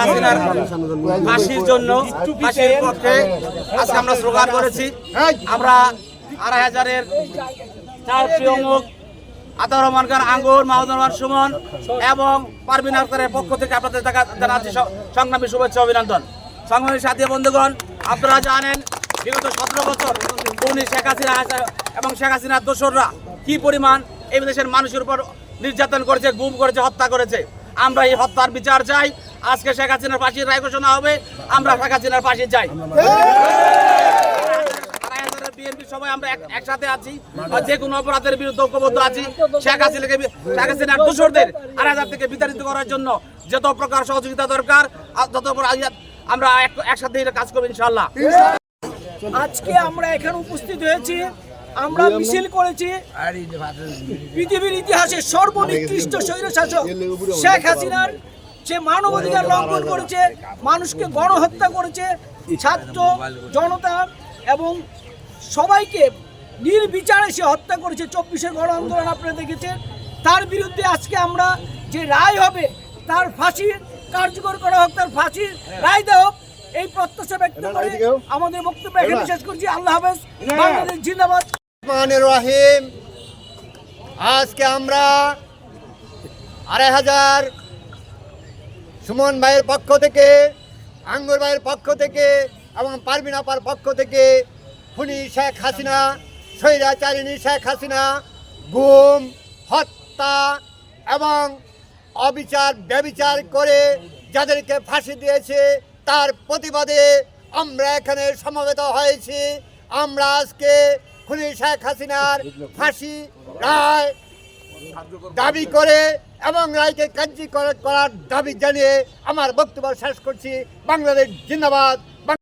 হাসিনার ফাঁসির জন্য ফাঁসির পক্ষে আজকে আমরা স্লোগান করেছি। আমরা আড়াই হাজারের চার প্রিয় মুখ, আতাউর রহমান খান, আঙ্গুর মাহমুদ রহমান, সুমন এবং পারভিন আক্তারের পক্ষ থেকে আপনাদের জানাচ্ছি সংগ্রামী শুভেচ্ছা অভিনন্দন। সংগ্রামী সাথী বন্ধুগণ, আপনারা জানেন, বিগত সতেরো বছর উনি শেখ হাসিনা এবং শেখ হাসিনার দোসররা কি পরিমাণ এই দেশের মানুষের উপর নির্যাতন করেছে, গুম করেছে, হত্যা করেছে। আমরা এই হত্যার বিচার চাই। আজকে শেখ হাসিনার ফাঁসির রায় ঘোষণা হবে, আমরা শেখ হাসিনার ফাঁসি চাই। বিএনপি সবাই আমরা একসাথে আছি যে কোনো অপরাধের বিরুদ্ধে ঐক্যবদ্ধ আছি, শেখ হাসিনাকে শেখ হাসিনার দোষরদের আড়াই হাজার থেকে বিতাড়িত করার জন্য যত প্রকার সহযোগিতা দরকার, আর যত প্রকার আইয়াত- আমরা একসাথে কাজ করব ইনশাল্লাহ আজকে আমরা এখানে উপস্থিত হয়েছি, আমরা মিছিল করেছি। পৃথিবীর ইতিহাসে সর্বনিকৃষ্ট শেখ হাসিনার যে মানবাধিকার লঙ্ঘন করেছে মানুষকে গণহত্যা করেছে ছাত্র জনতা এবং সবাইকে নির্বিচারে সে হত্যা করেছে। চব্বিশের গণ আন্দোলন আপনারা দেখেছেন। তার বিরুদ্ধে আজকে আমরা যে রায় হবে তার ফাঁসির কার্যকর করা হোক তার ফাঁসির রায় দেওয়া হোক এই প্রত্যাশা ব্যক্ত করে আমাদের বক্তব্য এখানে শেষ করছি। আল্লাহ হাফেজ। বাংলাদেশ জিন্দাবাদ। রহিম। আজকে আমরা আড়াই হাজার সুমন ভাইয়ের পক্ষ থেকে, আঙ্গুর ভাইয়ের পক্ষ থেকে এবং পারবিন আপার পক্ষ থেকে খুনি শেখ হাসিনা, স্বৈরাচারিণী শেখ হাসিনা, গুম, হত্যা এবং অবিচার, ব্যবিচার করে যাদেরকে ফাঁসি দিয়েছে, তার প্রতিবাদে আমরা এখানে সমবেত হয়েছি। আমরা আজকে খুনি শেখ হাসিনার ফাঁসি রায় দাবি করে এবং রায়কে কার্যকর করার দাবি জানিয়ে আমার বক্তব্য শেষ করছি। বাংলাদেশ জিন্দাবাদ।